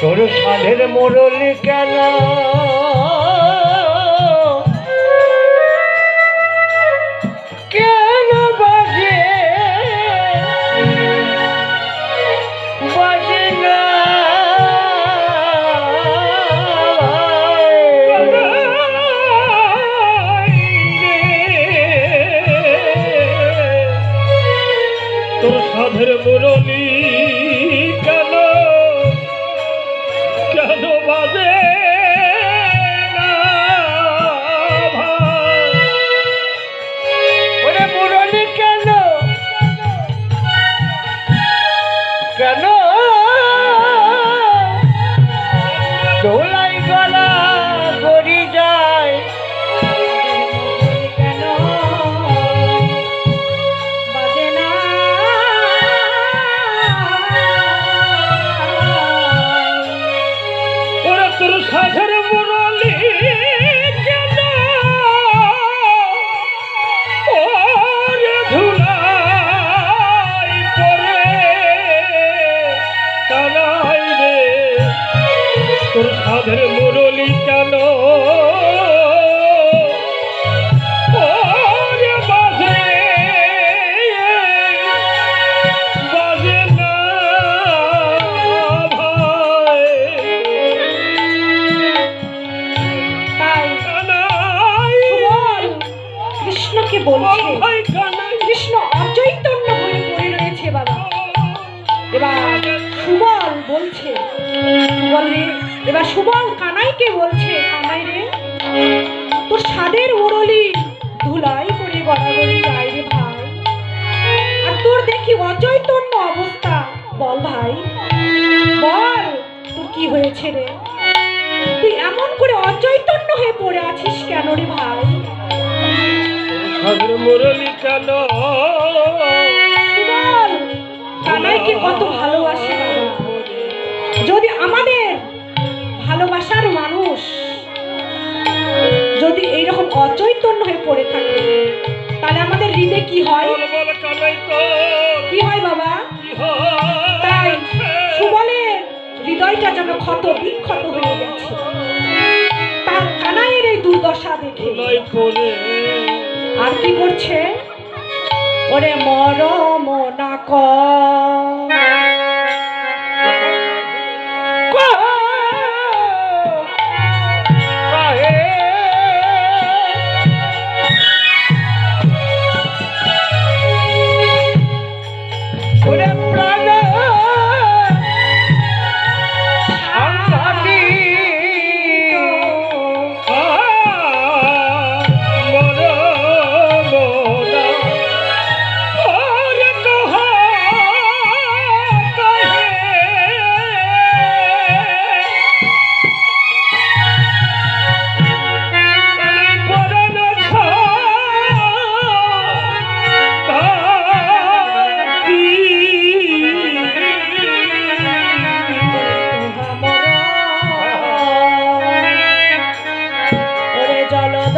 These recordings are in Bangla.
তোর সাধের মুরলি কেন? কেন বাজে? বাজে না। তোর সাধের মুরলি Hola. বলছে কৃষ্ণ অচৈতন্য হয়ে পড়ে রয়েছে বাবা। এবার সুবল বলছে সুবল রে এবার সুবল কানাইকে বলছে কানাই রে তোর সাদের উড়লি ধুলাই করে গড়াগড়ি যায় রে ভাই। আর তোর দেখি অচৈতন্য অবস্থা বল ভাই বল তোর কি হয়েছে রে? তুই এমন করে অচৈতন্য হয়ে পড়ে আছিস কেন রে ভাই? সাগর মুরলি সুবল কানাইকে কত ভালোবাসে যদি আমাদের ভালোবাসার মানুষ যদি এইরকম অচৈতন্য হয়ে পড়ে থাকে তাহলে আমাদের হৃদয়ে কি হয়? বল বল কানাই কি হয় বাবা? তাই সুবলের হৃদয়টা যেন ক্ষত বিক্ষত হয়ে গেছে। তার কানাইয়ের এই দুর্দশা দেখে আর কি করছে? ওরে মরম না কর।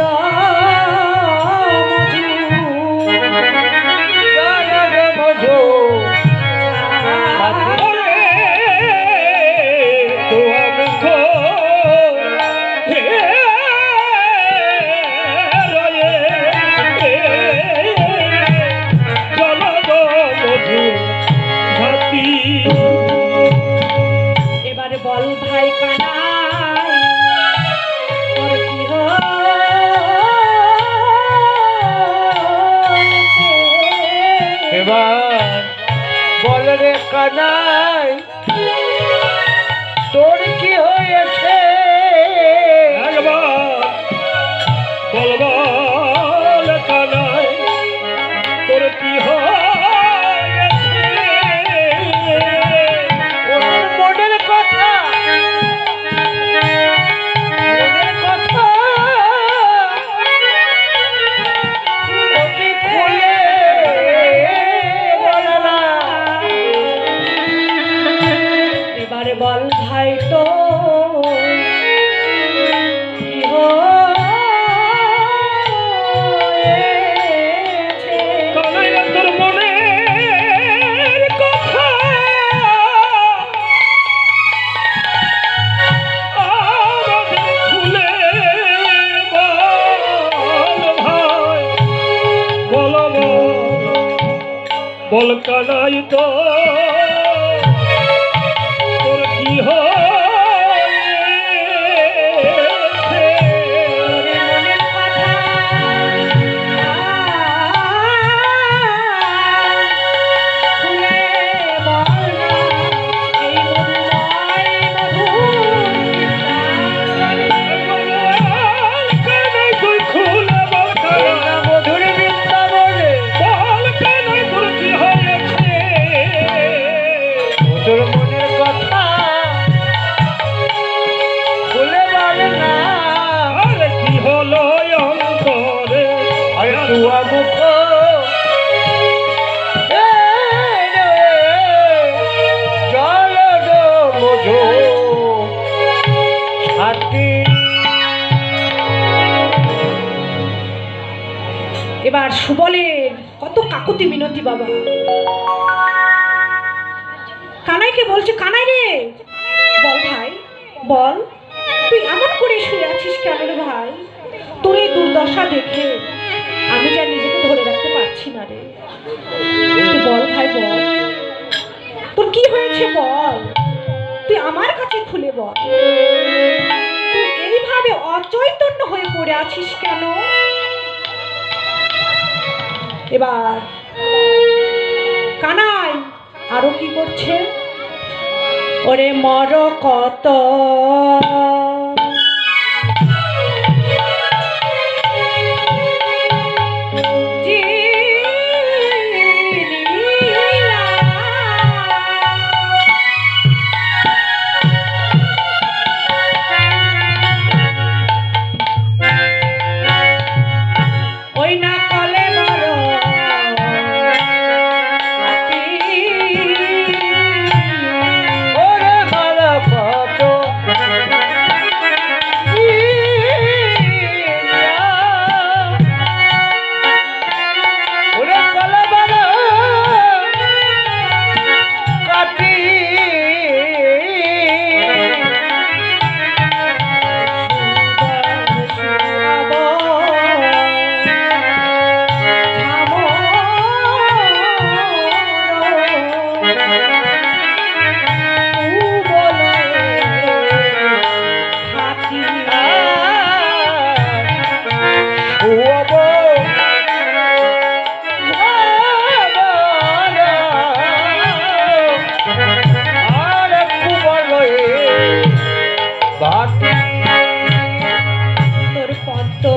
ওরে কানাই। তো এবার সুবলের কত কাকুতি মিনতি বাবা। কানাইকে বলছে, কানাই রে! বল ভাই, বল। তুই এমন করে শুয়ে আছিস কেন রে ভাই? তোর এই দুর্দশা দেখে আমি যা নিজেকে ধরে রাখতে পারছি না রে। বল ভাই, বল। তোর কি হয়েছে বল? তুই আমার কাছে খুলে বল। তুই এইভাবে অচৈতন্য হয়ে পড়ে আছিস কেন? এবার। কানাই আরও কি করছে? ওরে মর কত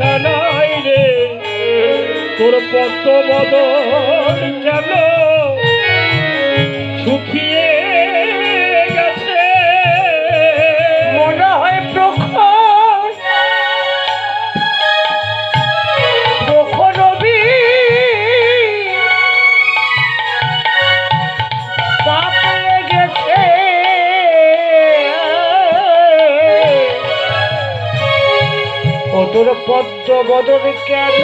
কানাই রে তোর পদ্ম বদন কেন? তোর পদ্ম বদল কেন?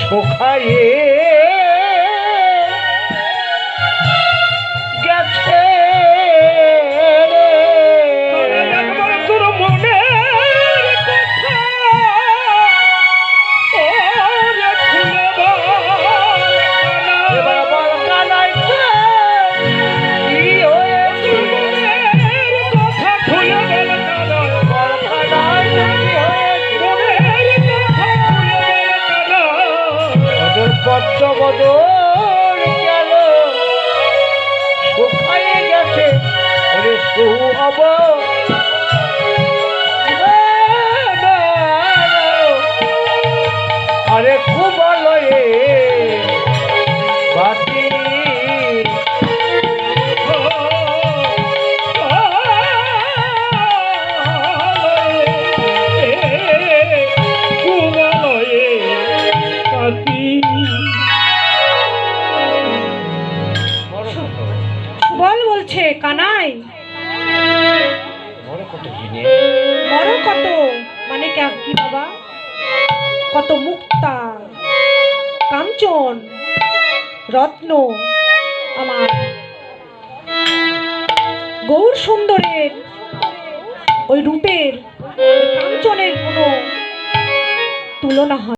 শোখায়ে বলছে কানাই। মনে কত মানে কি বাবা? কত মুক্তা। কাঞ্চন রত্ন আমার। গৌর সুন্দরের ওই রূপের কাঞ্চনের কোনো তুলনা হয়